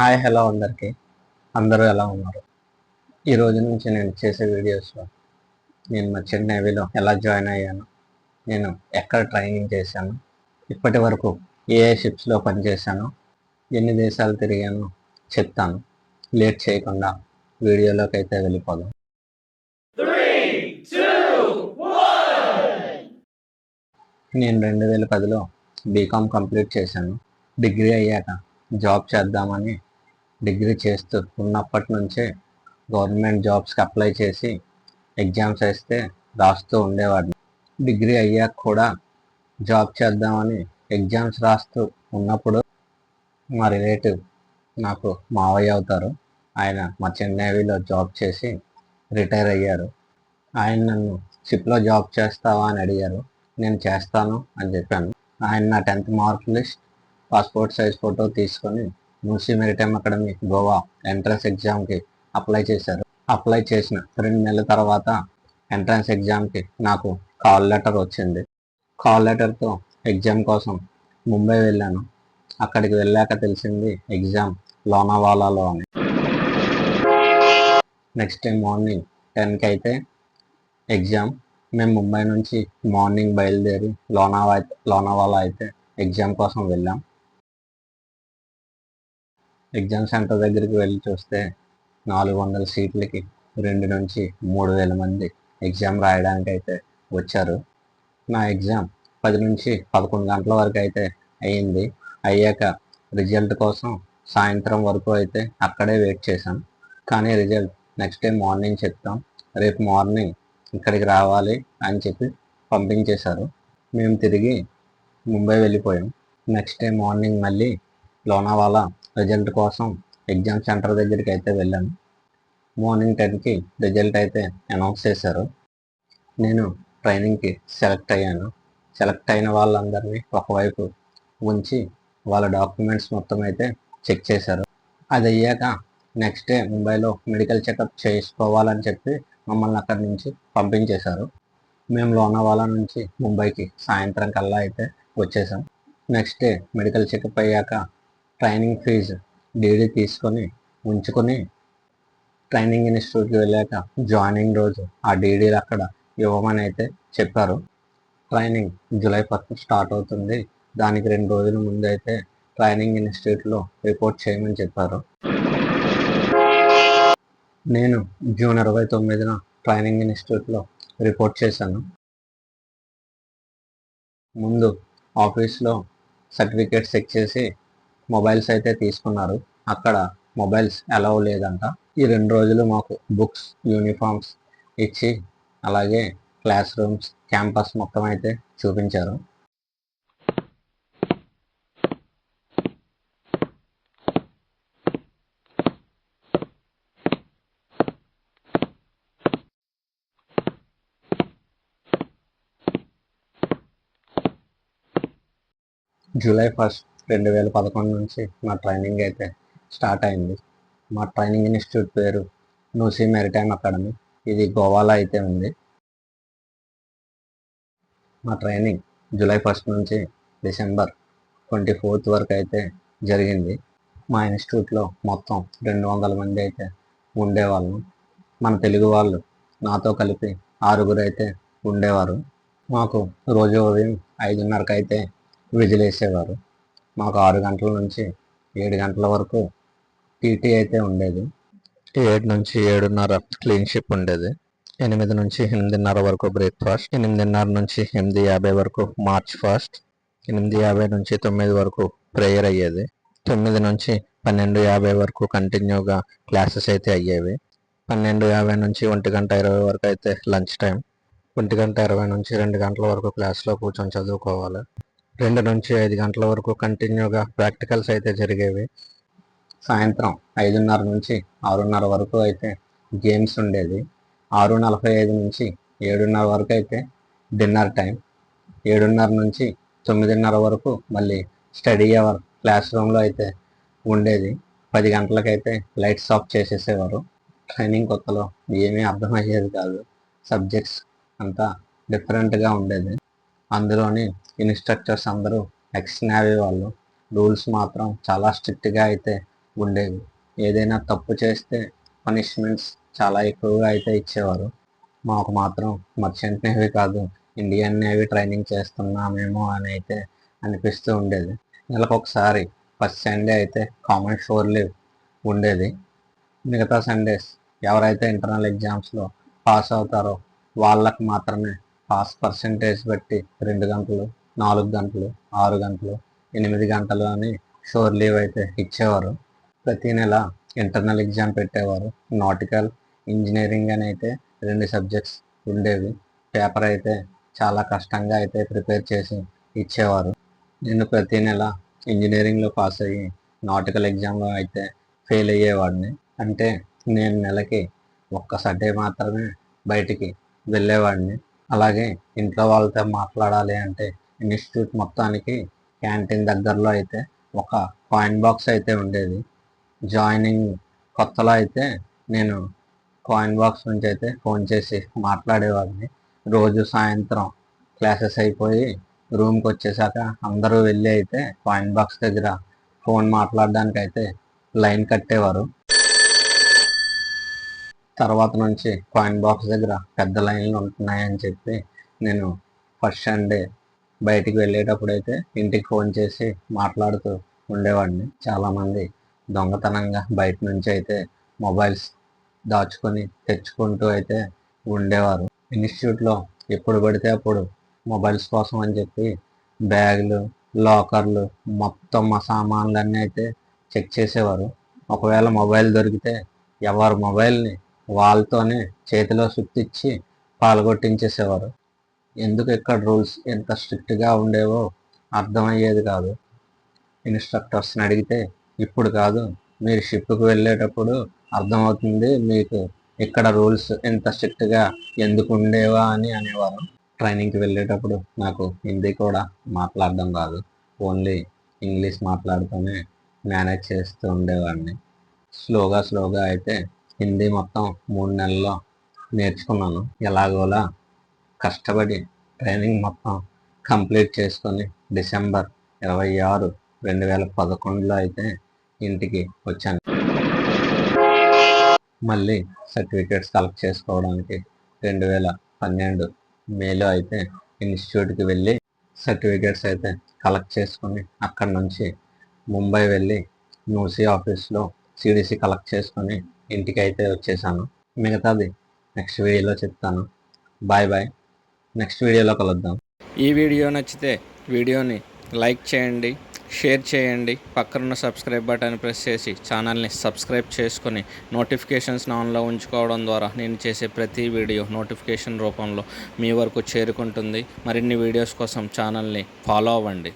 Hi hello అందరికీ. అందరూ ఎలా ఉన్నారు? ఈ రోజు నుంచి నేను చేసే వీడియోస్లో నేను మా చిన్నవీలో ఎలా జాయిన్ అయ్యాను నేను ఎక్కడ ట్రైనింగ్ చేశాను ఇప్పటి వరకు ఏ ఏ షిప్స్లో పనిచేశాను ఎన్ని దేశాలు తిరిగాను చెప్తాను. లేట్ చేయకుండా వీడియోలోకి అయితే వెళ్ళిపోదాం. నేను రెండు వేల పదిలో బీకామ్ కంప్లీట్ చేశాను. డిగ్రీ అయ్యాక జాబ్ చేద్దామని డిగ్రీ చేస్తూ ఉన్నప్పటి నుంచే గవర్నమెంట్ జాబ్స్కి అప్లై చేసి ఎగ్జామ్స్ వేస్తే రాస్తూ ఉండేవాడిని. డిగ్రీ అయ్యాక కూడా జాబ్ చేద్దామని ఎగ్జామ్స్ రాస్తూ ఉన్నప్పుడు మా రిలేటివ్ నాకు మావయ్య అవుతారు. ఆయన మా చెన్నై జాబ్ చేసి రిటైర్ అయ్యారు. ఆయన నన్ను షిప్లో జాబ్ చేస్తావా? అని అడిగారు. నేను చేస్తాను అని చెప్పాను. ఆయన నా tenth mark list passport size photo తీసుకొని మున్సీ మెరిటైమ్ అకాడమీ గోవా ఎంట్రన్స్ ఎగ్జామ్కి అప్లై చేశారు. అప్లై చేసిన రెండు నెలల తర్వాత ఎంట్రన్స్ ఎగ్జామ్కి నాకు కాల్ లెటర్ వచ్చింది. కాల్ లెటర్తో ఎగ్జామ్ కోసం ముంబై వెళ్ళాను. అక్కడికి వెళ్ళాక తెలిసింది ఎగ్జామ్ లోనావాలాలో అని. నెక్స్ట్ డే మార్నింగ్ టెన్కి అయితే ఎగ్జామ్. మేము ముంబై నుంచి మార్నింగ్ బయలుదేరి లోనావా లోనావాలా అయితే ఎగ్జామ్ కోసం వెళ్ళాం. ఎగ్జామ్ సెంటర్ దగ్గరికి వెళ్ళి చూస్తే నాలుగు వందల సీట్లకి రెండు నుంచి మూడు వేల మంది ఎగ్జామ్ రాయడానికి అయితే వచ్చారు. నా ఎగ్జామ్ పది నుంచి పదకొండు గంటల వరకు అయితే అయ్యింది. అయ్యాక రిజల్ట్ కోసం సాయంత్రం వరకు అయితే అక్కడే వెయిట్ చేశాం. కానీ రిజల్ట్ నెక్స్ట్ డే మార్నింగ్ చెప్తాం. రేపు మార్నింగ్ ఇక్కడికి రావాలి అని చెప్పి పంపించేశారు. మేము తిరిగి ముంబై వెళ్ళిపోయాం. నెక్స్ట్ డే మార్నింగ్ మళ్ళీ లోనావాలా రిజల్ట్ కోసం ఎగ్జామ్ సెంటర్ దగ్గరికి అయితే వెళ్ళాను. మార్నింగ్ టెన్కి రిజల్ట్ అయితే అనౌన్స్ చేశారు. నేను ట్రైనింగ్కి సెలెక్ట్ అయ్యాను. సెలెక్ట్ అయిన వాళ్ళందరినీ ఒకవైపు ఉంచి వాళ్ళ డాక్యుమెంట్స్ మొత్తం అయితే చెక్ చేశారు. అది అయ్యాక నెక్స్ట్ డే ముంబైలో మెడికల్ చెకప్ చేసుకోవాలని చెప్పి మమ్మల్ని అక్కడి నుంచి పంపించేశారు. మేము లోనావాలా నుంచి ముంబైకి సాయంత్రం కల్లా అయితే వచ్చేసాం. నెక్స్ట్ డే మెడికల్ చెకప్ అయ్యాక ట్రైనింగ్ ఫీజు డీడీ తీసుకొని ఉంచుకొని ట్రైనింగ్ ఇన్స్టిట్యూట్కి వెళ్ళాక జాయినింగ్ రోజు ఆ డీడీలు అక్కడ ఇవ్వమని అయితే చెప్పారు. ట్రైనింగ్ జూలై ఫస్ట్ స్టార్ట్ అవుతుంది. దానికి రెండు రోజుల ముందు అయితే ట్రైనింగ్ ఇన్స్టిట్యూట్లో రిపోర్ట్ చేయమని చెప్పారు. నేను జూన్ ఇరవై తొమ్మిదిన ట్రైనింగ్ ఇన్స్టిట్యూట్లో రిపోర్ట్ చేశాను. ముందు ఆఫీస్లో సర్టిఫికేట్ చెక్ చేసి మొబైల్స్ అయితే తీసుకున్నారు. అక్కడ మొబైల్స్ అలౌ లేదంట. ఈ రెండు రోజులు మాకు బుక్స్ యూనిఫామ్స్ ఇచ్చి అలాగే క్లాస్ రూమ్స్ క్యాంపస్ మొత్తం అయితే చూపించారు. జూలై ఫస్ట్ రెండు వేల పదకొండు నుంచి మా ట్రైనింగ్ అయితే స్టార్ట్ అయింది. మా ట్రైనింగ్ ఇన్స్టిట్యూట్ పేరు నూసీ మెరిటైమ్ అకాడమీ. ఇది గోవాలో అయితే ఉంది. మా ట్రైనింగ్ జూలై ఫస్ట్ నుంచి డిసెంబర్ ట్వంటీ ఫోర్త్ వరకు అయితే జరిగింది. మా ఇన్స్టిట్యూట్లో మొత్తం రెండు వందల మంది అయితే ఉండేవాళ్ళం. మన తెలుగు వాళ్ళు నాతో కలిపి ఆరుగురు అయితే ఉండేవారు. మాకు రోజు ఉదయం ఐదున్నరకు అయితే విజిలేసేవారు. మాకు ఆరు గంటల నుంచి ఏడు గంటల వరకు పీటీ అయితే ఉండేది. ఏడు నుంచి ఏడున్నర క్లీన్ షిప్ ఉండేది. ఎనిమిది నుంచి ఎనిమిదిన్నర వరకు బ్రేక్ఫాస్ట్ ఎనిమిదిన్నర నుంచి ఎనిమిది యాభై వరకు మార్చ్ ఫాస్ట్ ఎనిమిది యాభై నుంచి తొమ్మిది వరకు ప్రేయర్ అయ్యేది. తొమ్మిది నుంచి పన్నెండు యాభై వరకు కంటిన్యూగా క్లాసెస్ అయితే అయ్యేవి. పన్నెండు యాభై నుంచి ఒంటి గంట ఇరవై వరకు అయితే లంచ్ టైం ఒంటి గంట ఇరవై నుంచి రెండు గంటల వరకు క్లాస్లో కూర్చొని చదువుకోవాలి. రెండు నుంచి ఐదు గంటల వరకు కంటిన్యూగా ప్రాక్టికల్స్ అయితే జరిగేవి. సాయంత్రం ఐదున్నర నుంచి ఆరున్నర వరకు అయితే గేమ్స్ ఉండేది ఆరు నలభై ఐదు నుంచి ఏడున్నర వరకు అయితే డిన్నర్ టైం. ఏడున్నర నుంచి తొమ్మిదిన్నర వరకు మళ్ళీ స్టడీ అవర్ క్లాస్ రూమ్లో అయితే ఉండేది. పది గంటలకైతే లైట్స్ ఆఫ్ చేసేసేవారు. ట్రైనింగ్ కొత్తలో ఏమీ అర్థమయ్యేది కాదు. సబ్జెక్ట్స్ అంతా డిఫరెంట్గా ఉండేది. అందులోని ఇన్స్ట్రక్టర్స్ అందరూ ఎక్స్ నావీ వాళ్ళు. రూల్స్ మాత్రం చాలా స్ట్రిక్ట్గా అయితే ఉండేవి. ఏదైనా తప్పు చేస్తే పనిష్మెంట్స్ చాలా ఎక్కువగా అయితే ఇచ్చేవారు. మాకు మాత్రం మర్చెంట్ నేవీ కాదు ఇండియన్ నేవీ ట్రైనింగ్ చేస్తున్నామేమో అని అయితే అనిపిస్తూ ఉండేది. నెలకు ఒకసారి ఫస్ట్ సండే అయితే కామన్ షోర్ లీవ్ ఉండేది. మిగతా సండేస్ ఎవరైతే ఇంటర్నల్ ఎగ్జామ్స్లో పాస్ అవుతారో వాళ్ళకు మాత్రమే పాస్ పర్సంటేజ్ బట్టి రెండు గంటలు నాలుగు గంటలు ఆరు గంటలు ఎనిమిది గంటలు అని షోర్ లీవ్ అయితే ఇచ్చేవారు. ప్రతి నెల ఇంటర్నల్ ఎగ్జామ్ పెట్టేవారు. నాటికల్ ఇంజనీరింగ్ అని అయితే రెండు సబ్జెక్ట్స్ ఉండేవి. పేపర్ అయితే చాలా కష్టంగా అయితే ప్రిపేర్ చేసి ఇచ్చేవారు. నేను ప్రతి నెల ఇంజనీరింగ్లో పాస్ అయ్యి నాటికల్ ఎగ్జామ్లో అయితే ఫెయిల్ అయ్యేవాడిని. అంటే నేను నెలకి ఒక్క సండే మాత్రమే బయటికి వెళ్ళేవాడిని. అలాగే ఇంట్లో వాళ్ళతో మాట్లాడాలి అంటే ఇన్స్టిట్యూట్ మొత్తానికి క్యాంటీన్ దగ్గరలో అయితే ఒక కాయిన్ బాక్స్ అయితే ఉండేది. జాయినింగ్ కొత్తలో అయితే నేను కాయిన్ బాక్స్ నుంచి అయితే ఫోన్ చేసి మాట్లాడేవాడిని. రోజు సాయంత్రం క్లాసెస్ అయిపోయి రూమ్కి వచ్చేసాక అందరూ వెళ్ళి అయితే కాయిన్ బాక్స్ దగ్గర ఫోన్ మాట్లాడడానికి అయితే లైన్ కట్టేవారు. తర్వాత నుంచి కాయిన్ బాక్స్ దగ్గర పెద్ద లైన్లు ఉంటున్నాయని చెప్పి నేను ఫస్ట్ సండే బయటికి వెళ్ళేటప్పుడు అయితే ఇంటికి ఫోన్ చేసి మాట్లాడుతూ ఉండేవాడిని. చాలామంది దొంగతనంగా బయట నుంచి అయితే మొబైల్స్ దాచుకొని తెచ్చుకుంటూ అయితే ఉండేవారు. ఇన్స్టిట్యూట్లో ఎప్పుడు పడితే అప్పుడు మొబైల్స్ కోసం అని చెప్పి బ్యాగులు లాకర్లు మొత్తం మా సామాన్లన్నీ అయితే చెక్ చేసేవారు. ఒకవేళ మొబైల్ దొరికితే ఎవరి మొబైల్ని వాళ్ళతోనే చేతిలో సుత్తిచ్చి పాల్గొట్టించేసేవారు. ఎందుకు ఇక్కడ రూల్స్ ఎంత స్ట్రిక్ట్గా ఉండేవో అర్థమయ్యేది కాదు. ఇన్స్ట్రక్టర్స్ని అడిగితే ఇప్పుడు కాదు మీరు షిప్కి వెళ్ళేటప్పుడు అర్థమవుతుంది మీకు ఇక్కడ రూల్స్ ఎంత స్ట్రిక్ట్గా ఎందుకు ఉండేవా అని అనేవారు. ట్రైనింగ్కి వెళ్ళేటప్పుడు నాకు హిందీ కూడా మాట్లాడడం కాదు ఓన్లీ ఇంగ్లీష్ మాట్లాడుతూనే మేనేజ్ చేస్తూ ఉండేవాడిని. స్లోగా స్లోగా అయితే హిందీ మొత్తం మూడు నెలల్లో నేర్చుకున్నాను. ఎలాగోలా కష్టపడి ట్రైనింగ్ మొత్తం కంప్లీట్ చేసుకొని డిసెంబర్ ఇరవై ఆరు రెండు వేల పదకొండులో అయితే ఇంటికి వచ్చాను. మళ్ళీ సర్టిఫికేట్స్ కలెక్ట్ చేసుకోవడానికి రెండు వేల పన్నెండు మేలో అయితే ఇన్స్టిట్యూట్కి వెళ్ళి సర్టిఫికేట్స్ అయితే కలెక్ట్ చేసుకొని అక్కడ నుంచి ముంబై వెళ్ళి న్యూసీ ఆఫీస్లో సిడిసి కలెక్ట్ చేసుకొని ఇంటికి అయితే వచ్చేసాను. మిగతాది నెక్స్ట్ వీడియోలో చెప్తాను. బాయ్ బాయ్ నెక్స్ట్ వీడియోలో కలుద్దాం. ఈ వీడియో నచ్చితే వీడియోని లైక్ చేయండి షేర్ చేయండి. పక్కనున్న సబ్స్క్రైబ్ బటన్ ప్రెస్ చేసి ఛానల్ని సబ్స్క్రైబ్ చేసుకొని నోటిఫికేషన్స్ ఆన్లో ఉంచుకోవడం ద్వారా నేను చేసే ప్రతి వీడియో నోటిఫికేషన్ రూపంలో మీ వరకు చేరుకుంటుంది. మరిన్ని వీడియోస్ కోసం ఛానల్ని ఫాలో అవ్వండి.